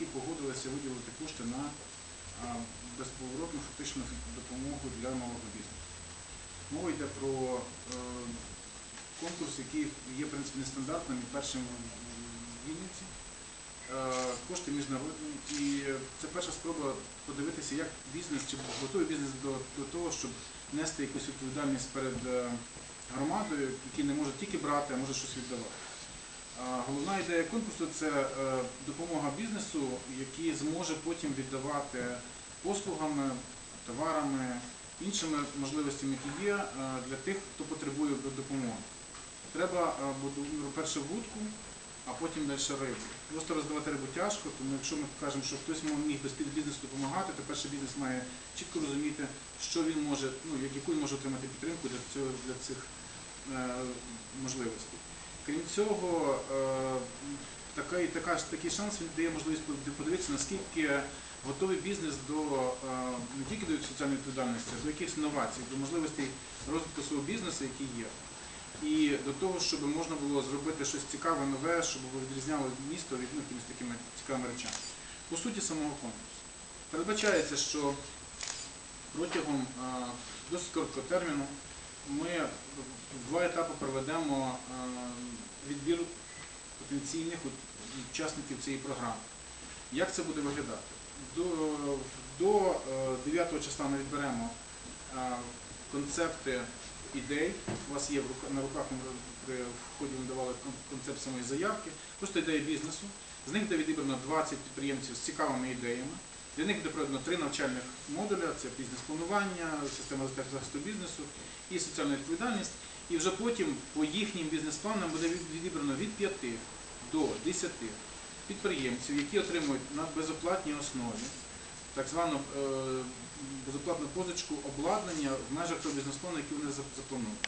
які погодилися виділити кошти на безповоротну фактично допомогу для малого бізнесу. Мова йде про е, конкурс, який є в принципі нестандартним і першим в Вінниці. Е, Кошти міжнародні, і це перша спроба подивитися, як бізнес чи готовий бізнес до, до того, щоб нести якусь відповідальність перед е, громадою, які не можуть тільки брати, а може щось віддавати. Головна ідея конкурсу це е, допомога бізнесу, який зможе потім віддавати послугами, товарами, іншими можливостями, які є е, для тих, хто потребує допомоги. Треба е, ну, перше вудку, а потім далі рибу. Просто роздавати рибу тяжко, тому якщо ми кажемо, що хтось міг би бізнесу допомагати, то перший бізнес має чітко розуміти, що він може, ну яку він може отримати підтримку для цього для цих можливостей. Крім цього, е, такий, така, такий шанс він дає можливість подивитися, наскільки готовий бізнес до е, не тільки до соціальної відповідальності, а до якихось інновацій, до можливостей розвитку свого бізнесу, який є. І до того, щоб можна було зробити щось цікаве, нове, щоб відрізняло місто від ну, такими цікавими речами. По суті самого конкурсу. Передбачається, що протягом е, досить короткого терміну ми в два етапи проведемо е, відбір потенційних учасників цієї програми. Як це буде виглядати? До, до е, 9 числа ми відберемо е, концепти ідей. У вас є на руках ми при вході ми давали кон- концепт самої заявки, просто ідеї бізнесу. З них буде відібрано 20 підприємців з цікавими ідеями. Для них буде проведено три навчальних модуля: це бізнес-планування, система захисту бізнесу і соціальна відповідальність. І вже потім по їхнім бізнес-планам буде відібрано від 5 до 10 підприємців, які отримують на безоплатній основі так звану е, безоплатну позичку обладнання в межах того бізнес-плану, який вони за- запланують.